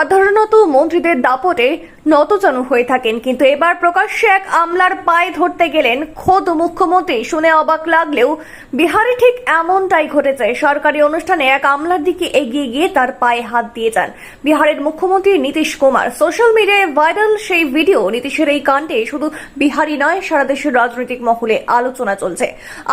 সাধারণত মন্ত্রীদের দাপটে নতজানু হয়ে থাকেন, কিন্তু এবার প্রকাশ্যে এক আমলার পায়ে ধরতে গেলেন খোদ মুখ্যমন্ত্রী। শুনে অবাক লাগলেও বিহারে ঠিক এমনটাই ঘটেছে। সরকারি অনুষ্ঠানে এক আমলার দিকে এগিয়ে গিয়ে তার পায়ে হাত দিয়ে যান। বিহারের মুখ্যমন্ত্রী নীতিশ কুমার। সোশ্যাল মিডিয়ায় ভাইরাল সেই ভিডিও নীতিশের এই কাণ্ডে শুধু বিহারি নয়, সারা দেশের রাজনৈতিক মহলে আলোচনা চলছে।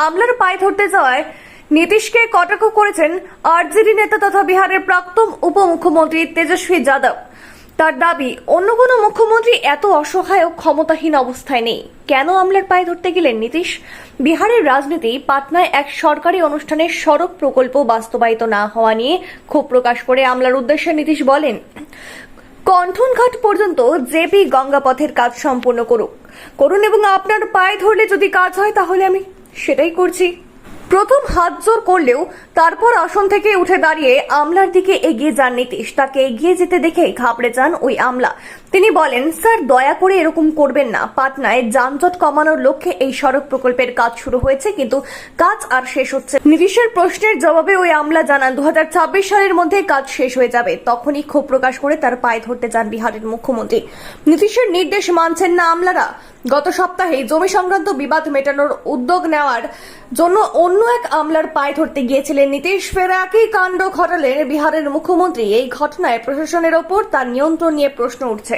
আমলার পায়ে ধরতে যাওয়ায় নীতিশকে কটাক্ষ করেছেন আরজেডি নেতা তথা বিহারের প্রাক্তন উপমুখ্যমন্ত্রী তেজস্বী যাদব। তার দাবি, অন্য কোনো মুখ্যমন্ত্রী এত অসহায় ও ক্ষমতাহীন অবস্থায় নেই। কেন আমলার পায়ে ধরতে গেলেন নীতিশ? বিহারের রাজনীতি পাটনায় এক সরকারি অনুষ্ঠানে সড়ক প্রকল্প বাস্তবায়িত না হওয়া নিয়ে ক্ষোভ প্রকাশ করে আমলার উদ্দেশ্যে নীতিশ বলেন, কণ্ঠনঘাট পর্যন্ত জেপি গঙ্গাপথের কাজ সম্পূর্ণ করুক। করুন এবং আপনার পায়ে ধরলে যদি কাজ হয় তাহলে আমি সেটাই করছি। প্রথম হাত জোর করলেও তারপর আসন থেকে উঠে দাঁড়িয়ে আমলার দিকে এগিয়ে যান নীতিশ। তাকে এগিয়ে যেতে দেখে ঘাবড়ে যান ওই আমলা। তিনি বলেন, স্যার, দয়া করে এরকম করবেন না। পাটনায় যানজট কমানোর লক্ষ্যে এই সড়ক প্রকল্পের কাজ শুরু হয়েছে, কিন্তু কাজ আর শেষ হচ্ছে নীতিশের প্রশ্নের জবাবে ওই আমলা জানান দু হাজার ছাব্বিশ সালের মধ্যে কাজ শেষ হয়ে যাবে। তখনই ক্ষোভ প্রকাশ করে তার পায়ে ধরতে যান বিহারের মুখ্যমন্ত্রী। নীতিশের নির্দেশ মানছেন না আমলারা। গত সপ্তাহে জমি সংক্রান্ত বিবাদ মেটানোর উদ্যোগ নেওয়ার জন্য অন্য এক আমলার পায়ে ধরতে গিয়েছিলেন নীতিশ ফের। একই কাণ্ড ঘটালেন বিহারের মুখ্যমন্ত্রী। এই ঘটনায় প্রশাসনের ওপর তার নিয়ন্ত্রণ নিয়ে প্রশ্ন উঠছে।